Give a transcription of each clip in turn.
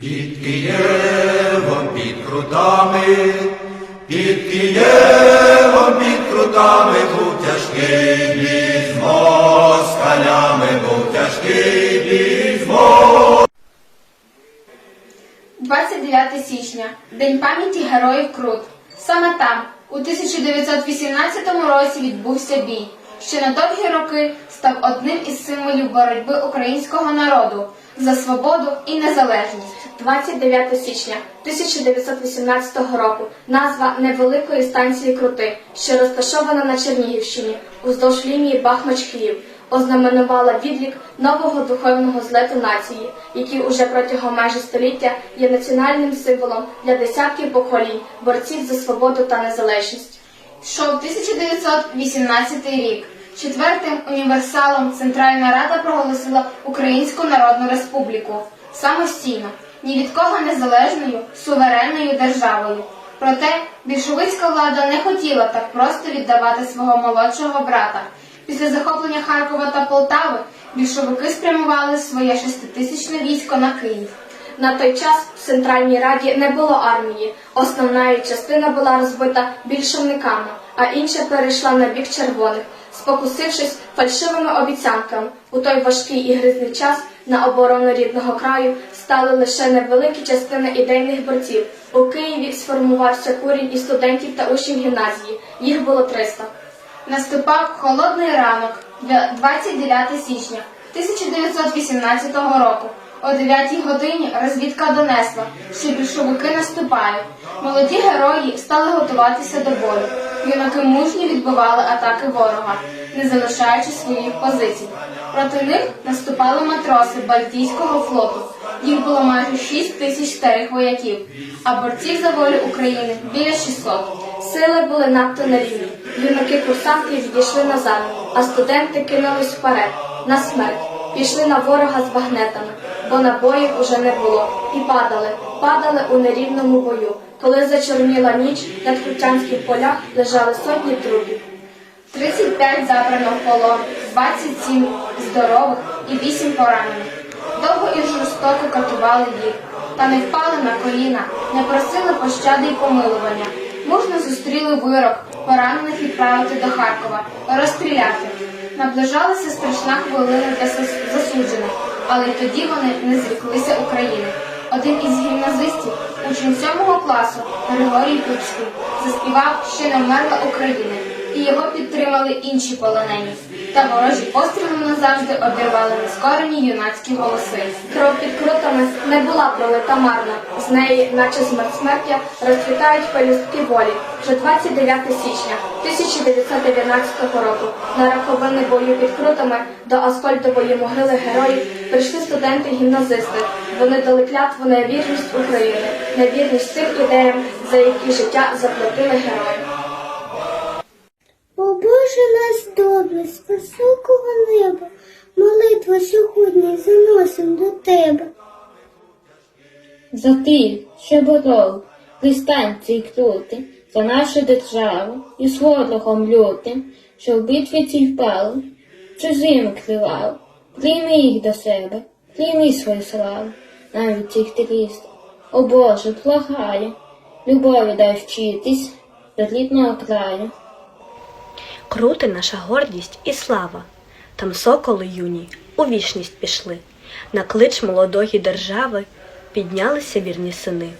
Під Києвом, під крутами, під Києвом, під крутами був тяжкий бій з москалями, був тяжкий бій з москалями. 29 січня День пам'яті героїв Крут. Саме там, у 1918 році, відбувся бій, що на довгі роки став одним із символів боротьби українського народу за свободу і незалежність. 29 січня 1918 року назва невеликої станції Крути, що розташована на Чернігівщині, уздовж лінії Бахмач-Київ, ознаменувала відлік нового духовного злету нації, який уже протягом майже століття є національним символом для десятків поколінь борців за свободу та незалежність. Йшов 1918 рік. Четвертим універсалом Центральна Рада проголосила Українську Народну Республіку самостійно, ні від кого незалежною, суверенною державою. Проте більшовицька влада не хотіла так просто віддавати свого молодшого брата. Після захоплення Харкова та Полтави більшовики спрямували своє шеститисячне військо на Київ. На той час в Центральній Раді не було армії. Основна її частина була розбита більшовниками, а інша перейшла на бік червоних, спокусившись фальшивими обіцянками. У той важкий і гризний час на оборону рідного краю стали лише невеликі частини ідейних борців. У Києві сформувався курінь із студентів та учнів гімназії. Їх було 300. Наступав холодний ранок, 29 січня 1918 року. О 9 годині розвідка донесла, що більшовики наступають. Молоді герої стали готуватися до бою. Юнаки мужньо відбивали атаки ворога, не залишаючи своїх позицій. Проти них наступали матроси Балтійського флоту. Їх було майже 6 тисяч старих вояків, а борців за волю України біля 600. Сили були надто нерівні. Юнаки-курсанти відійшли назад, а студенти кинулись вперед, на смерть. Пішли на ворога з багнетами, бо набоїв уже не було. І падали, падали у нерівному бою. Коли зачорніла ніч, на Крутянських полях лежали сотні трупів. 35 забрано в полон, 27 здорових і 8 поранених. Довго і жорстоко катували їх, та не впали на коліна, не просили пощади й помилування. Мужно зустріли вирок, поранених відправити до Харкова, розстріляти. Наближалася страшна хвилина для засуджених, але тоді вони не зріклися України. Один із гімназистів, учень сьомого класу, Григорій Кучський, заспівав, що не вмерла Україна, і його підтримали інші полонені. Та ворожі постріли назавжди обірвали нескорені юнацькі голоси. Кров під крутами не була пролита марно. З неї, наче смерть смертя, розцвітають пелюстки волі. Вже 29 січня 1919 року на раковини бою під крутами до Аскольдової могили героїв прийшли студенти-гімназисти. Вони дали клятву на вірність України, на вірність тим ідеям, за які життя заплатили герої. О Боже нас добре, з високого неба, молитва сьогодні заносим до тебе. За тих, що боров дистанції крути, за нашу державу і з ворогом лютим, що в битві цій впали, чужим крилав, прийми їх до себе, прийми свою славу, навіть цих тріст. О Боже, благаю, любові дай вчитись до рідного краю. Крути наша гордість і слава. Там соколи юні у вічність пішли. На клич молодої держави піднялися вірні сини.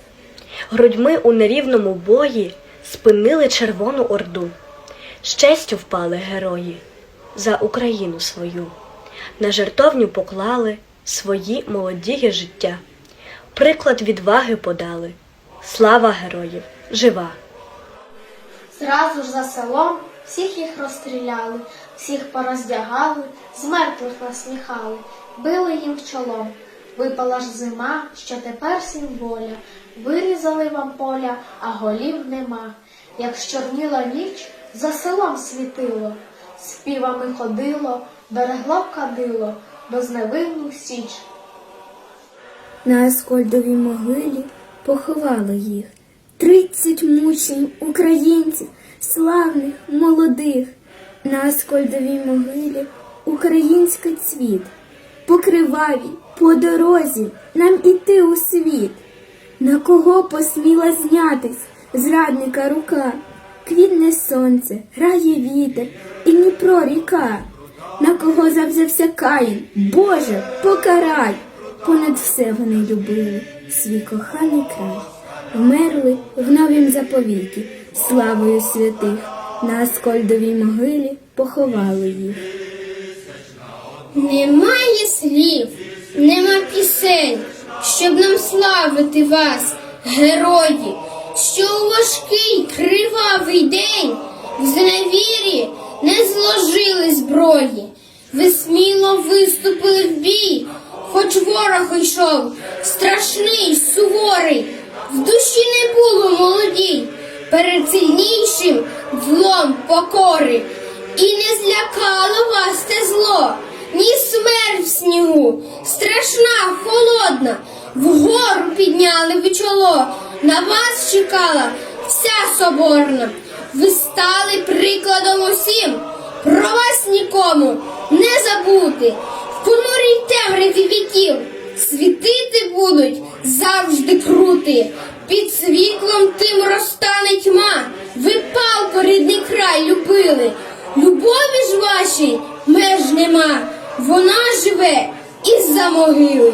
Грудьми у нерівному бої спинили Червону Орду. З честю впали герої за Україну свою. На жертовню поклали свої молодіє життя. Приклад відваги подали. Слава героїв жива! Зразу ж за селом всіх їх розстріляли, всіх пороздягали, з мертвих насміхали, били їм в чолом. Випала ж зима, що тепер сім воля, вирізали вам поля, а голів нема. Як щорніла ніч, за селом світило, співами ходило, берегло кадило, безневинну січ. На Аскольдовій могилі поховали їх. Тридцять мучень українців, славних, молодих. На Аскольдовій могилі український цвіт. По кривавій, по дорозі нам іти у світ. На кого посміла знятись зрадника рука? Квітне сонце, грає вітер і Дніпро ріка. На кого завзявся Каїн? Боже, покарай! Понад все вони любили свій коханий край. Вмерли в новім заповіті, славою святих, на Аскольдовій могилі поховали їх. Немає слів, нема пісень, щоб нам славити вас, герої, що у важкий кривавий день в зневірі не зложили зброї. Ви сміло виступили в бій, хоч ворог йшов, страшний, суворий, в душі не було молодій, перед сильнішим злом покори. І не злякало вас те зло, ні смерть в снігу, страшна, холодна, вгору підняли ви чоло, на вас чекала вся соборна. Ви стали прикладом усім, про вас нікому не забути, в понурій темряві віків світити будуть завжди крути. Під світлом тим розтане тьма. Ви палко рідний край любили. Любові ж вашій меж нема. Вона живе із-за могили.